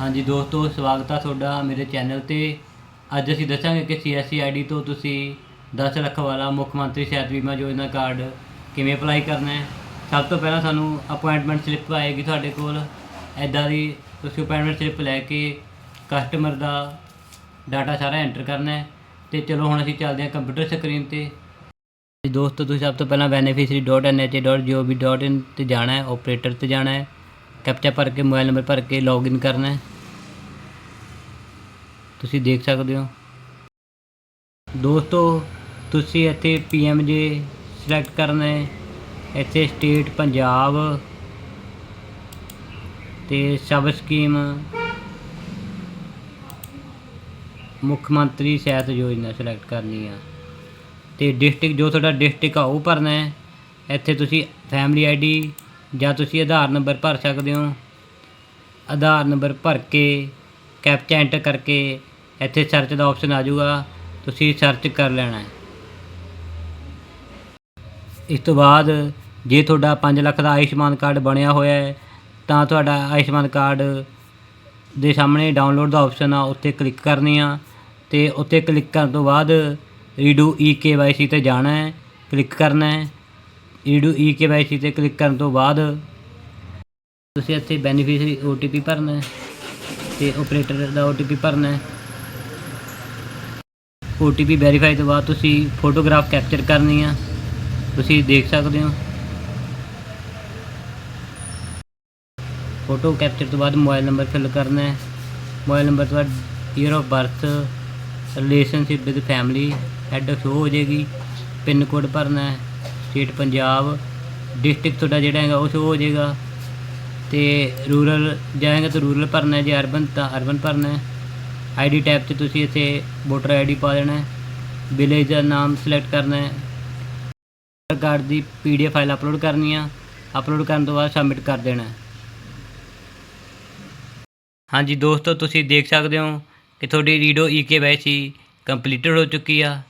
ਹਾਂਜੀ ਦੋਸਤੋ, ਸਵਾਗਤ ਆ ਤੁਹਾਡਾ ਮੇਰੇ ਚੈਨਲ ਤੇ। ਅੱਜ ਅਸੀਂ ਦੱਸਾਂਗੇ ਕਿ ਸੀਐਸਸੀ ਆਈਡੀ ਤੋਂ ਤੁਸੀਂ 10 ਲੱਖ ਵਾਲਾ ਮੁੱਖ ਮੰਤਰੀ ਸਿਹਤ ਬੀਮਾ ਯੋਜਨਾ ਕਾਰਡ ਕਿਵੇਂ ਅਪਲਾਈ ਕਰਨਾ ਹੈ। ਸਭ ਤੋਂ ਪਹਿਲਾਂ ਸਾਨੂੰ ਅਪਾਇੰਟਮੈਂਟ ਸਲਿੱਪ ਆਏਗੀ ਤੁਹਾਡੇ ਕੋਲ। ਐਦਾਂ ਦੀ ਤੁਸੀਂ ਅਪਾਇੰਟਮੈਂਟ ਸਲਿੱਪ ਲੈ ਕੇ ਕਸਟਮਰ ਦਾ ਡਾਟਾ ਸਾਰਾ ਐਂਟਰ ਕਰਨਾ ਹੈ। ਤੇ ਚਲੋ ਹੁਣ ਅਸੀਂ ਚੱਲਦੇ ਹਾਂ ਕੰਪਿਊਟਰ ਸਕਰੀਨ ਤੇ। ਦੋਸਤੋ, ਤੁਸੀਂ ਸਭ ਤੋਂ ਪਹਿਲਾਂ beneficiary.nhA.gov.in ਤੇ ਜਾਣਾ ਹੈ ਆਪਰੇਟਰ ਤੇ ਜਾਣਾ ਹੈ। ਕੈਪਚਾ ਭਰ ਕੇ, ਮੋਬਾਈਲ ਨੰਬਰ ਭਰ ਕੇ ਲੌਗਇਨ ਕਰਨਾ ਹੈ। ਤੁਸੀਂ ਦੇਖ ਸਕਦੇ ਹੋ। ਦੋਸਤੋ, ਤੁਸੀਂ ਇੱਥੇ ਪੀਐਮਜੇ ਸਿਲੈਕਟ ਕਰਨਾ ਹੈ। ਇੱਥੇ ਸਟੇਟ ਪੰਜਾਬ ਤੇ ਸਬ ਸਕੀਮ ਮੁੱਖ ਮੰਤਰੀ ਸਿਹਤ ਯੋਜਨਾ ਸਿਲੈਕਟ ਕਰਨੀ ਆ। ਤੇ ਡਿਸਟ੍ਰਿਕਟ ਜੋ ਤੁਹਾਡਾ ਡਿਸਟ੍ਰਿਕਟ ਆ, ਉਹ ਭਰਨਾ ਹੈ। ਇੱਥੇ ਤੁਸੀਂ ਫੈਮਿਲੀ ਆਈਡੀ ਜਾਂ ਤੁਸੀਂ ਆਧਾਰ ਨੰਬਰ ਭਰ ਸਕਦੇ ਹੋ। ਆਧਾਰ ਨੰਬਰ ਭਰ ਕੇ ਕੈਪਚਾ ਐਂਟਰ ਕਰਕੇ ਇੱਥੇ ਸਰਚ ਦਾ ਆਪਸ਼ਨ ਆ ਜਾਊਗਾ। ਤੁਸੀਂ ਸਰਚ ਕਰ ਲੈਣਾ ਹੈ। ਇਸ ਤੋਂ ਬਾਅਦ ਜੇ ਤੁਹਾਡਾ 5 ਲੱਖ ਦਾ ਆਯੁਸ਼ਮਾਨ ਕਾਰਡ ਬਣਿਆ ਹੋਇਆ ਹੈ, ਤਾਂ ਤੁਹਾਡਾ ਆਯੁਸ਼ਮਾਨ ਕਾਰਡ ਦੇ ਸਾਹਮਣੇ ਡਾਊਨਲੋਡ ਦਾ ਆਪਸ਼ਨ ਆ ਉੱਤੇ ਕਲਿੱਕ ਕਰਨੀ ਆ। ਤੇ ਉੱਤੇ ਕਲਿੱਕ ਕਰਨ ਤੋਂ ਬਾਅਦ ਰੀਡੂ ਈ ਕੇਵਾਈਸੀ ਤੇ ਜਾਣਾ ਹੈ। ਕਲਿੱਕ ਕਰਨਾ ਹੈ। ਰੀਡੂ ਈ ਕੇਵਾਈਸੀ ਤੇ ਕਲਿੱਕ ਕਰਨ ਤੋਂ ਬਾਅਦ ਤੁਸੀਂ ਇੱਥੇ ਬੈਨੀਫੀਸ਼ਰੀ OTP ਭਰਨਾ ਹੈ ਤੇ ਆਪਰੇਟਰ ਦਾ OTP ਭਰਨਾ ਹੈ। OTP ਵੈਰੀਫਾਈ ਤੋਂ ਬਾਅਦ ਤੁਸੀਂ ਫੋਟੋਗ੍ਰਾਫ ਕੈਪਚਰ ਕਰਨੀ ਆ। ਤੁਸੀਂ ਦੇਖ ਸਕਦੇ ਹੋ। ਫੋਟੋ ਕੈਪਚਰ ਤੋਂ ਬਾਅਦ ਮੋਬਾਈਲ ਨੰਬਰ ਫਿਲ ਕਰਨਾ ਹੈ। ਮੋਬਾਈਲ ਨੰਬਰ ਤੋਂ ਬਾਅਦ year of birth relationship with family address ਹੋ ਜਾਏਗੀ। ਪਿੰਨ ਕੋਡ ਭਰਨਾ ਹੈ। ਸਟੇਟ ਪੰਜਾਬ ਡਿਸਟ੍ਰਿਕਟ ਤੁਹਾਡਾ ਜਿਹੜਾ ਹੈਗਾ ਉਹ ਸ਼ੋ ਹੋ ਜਾਏਗਾ ਤੇ ਰੂਰਲ ਜਾਏਗਾ ਤਾਂ ਰੂਰਲ ਭਰਨਾ ਹੈ ਜੇ ਅਰਬਨ ਤਾਂ ਅਰਬਨ ਭਰਨਾ ਹੈ। ਆਈਡੀ ਟੈਬ 'ਚ ਤੁਸੀਂ ਇੱਥੇ ਵੋਟਰ ਆਈਡੀ ਪਾ ਦੇਣਾ ਹੈ। ਵਿਲੇਜ ਦਾ ਨਾਮ ਸਿਲੈਕਟ ਕਰਨਾ ਹੈ। ਆਧਾਰ ਕਾਰਡ ਦੀ ਪੀਡੀਐਫ ਫਾਈਲ ਅਪਲੋਡ ਕਰਨੀ ਆ। ਅਪਲੋਡ ਕਰਨ ਤੋਂ ਬਾਅਦ ਸਬਮਿਟ ਕਰ ਦੇਣਾ ਹਾਂਜੀ ਦੋਸਤੋ, ਤੁਸੀਂ ਦੇਖ ਸਕਦੇ ਹੋ ਕਿ ਤੁਹਾਡੀ ਰੀਡੋ ਈਕੇ ਵੈਸੀ ਕੰਪਲੀਟਡ ਹੋ ਚੁੱਕੀ ਆ।